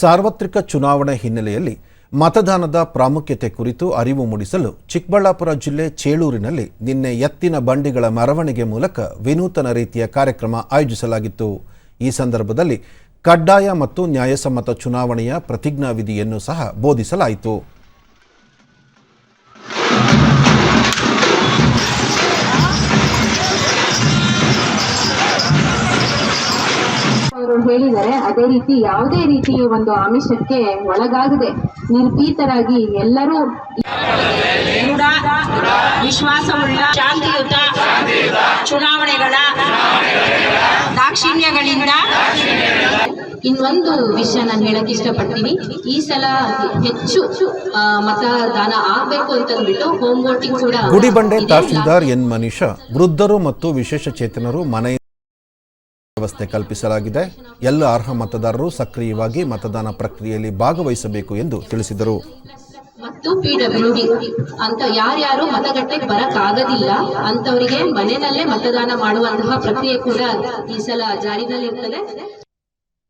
ಸಾರ್ವತ್ರಿಕ ಚುನಾವಣೆ ಹಿನ್ನೆಲೆಯಲ್ಲಿ ಮತದಾನದ ಪ್ರಾಮುಖ್ಯತೆ ಕುರಿತು ಅರಿವು ಮೂಡಿಸಲು ಚಿಕ್ಕಬಳ್ಳಾಪುರ ಜಿಲ್ಲೆ ಚೇಳೂರಿನಲ್ಲಿ ನಿನ್ನೆ ಎತ್ತಿನ ಬಂಡಿಗಳ ಮೆರವಣಿಗೆ ಮೂಲಕ ವಿನೂತನ ರೀತಿಯ ಕಾರ್ಯಕ್ರಮ ಆಯೋಜಿಸಲಾಗಿತ್ತು. ಈ ಸಂದರ್ಭದಲ್ಲಿ ಕಡ್ಡಾಯ ಮತ್ತು ನ್ಯಾಯಸಮ್ಮತ ಚುನಾವಣೆಯ ಪ್ರತಿಜ್ಞಾವಿಧಿಯನ್ನು ಸಹ ಬೋಧಿಸಲಾಯಿತು. ಅವರು ಹೇಳಿದ್ದಾರೆ ಅದೇ ರೀತಿ ಯಾವುದೇ ರೀತಿ ಒಂದು ಆಮಿಷಕ್ಕೆ ಒಳಗಾಗದೆ ನಿರ್ಭೀತರಾಗಿ ಎಲ್ಲರೂ ವಿಶ್ವಾಸವುಳ್ಳ ಶಾಂತಿಯುತ ಚುನಾವಣೆಗಳ ದಾಕ್ಷಿಣ್ಯಗಳಿಂದ ಇನ್ನೊಂದು ವಿಷಯ ನಾನು ಹೇಳಕ್ ಇಷ್ಟಪಡ್ತೀನಿ. ಈ ಸಲ ಹೆಚ್ಚು ಮತದಾನ ಆಗ್ಬೇಕು ಅಂತಂದ್ಬಿಟ್ಟು ಹೋಮ್ ವೋಟಿಂಗ್ ಕೂಡ ಗುಡಿಬಂಡೆ ತಹಸೀಲ್ದಾರ್ ಎನ್ ಮನೀಷಾ ವೃದ್ಧರು ಮತ್ತು ವಿಶೇಷ ಚೇತನರು ಮನೆ ವ್ಯವಸ್ಥೆ ಕಲ್ಪಿಸಲಾಗಿದೆ. ಎಲ್ಲ ಅರ್ಹ ಮತದಾರರು ಸಕ್ರಿಯವಾಗಿ ಮತದಾನ ಪ್ರಕ್ರಿಯೆಯಲ್ಲಿ ಭಾಗವಹಿಸಬೇಕು ಎಂದು ತಿಳಿಸಿದರು. ಮತ್ತು ಪಿಡಬ್ಲ್ಯೂಡಿ ಅಂತ ಯಾರ್ಯಾರು ಮತಗಟ್ಟೆ ಬರಕಾಗದಿಲ್ಲ ಅಂತವರಿಗೆ ಮನೆಯಲ್ಲೇ ಮತದಾನ ಮಾಡುವಂತಹ ಪ್ರಕ್ರಿಯೆ ಕೂಡ ಈ ಸಲ ಜಾರಿನಲ್ಲಿರ್ತದೆ.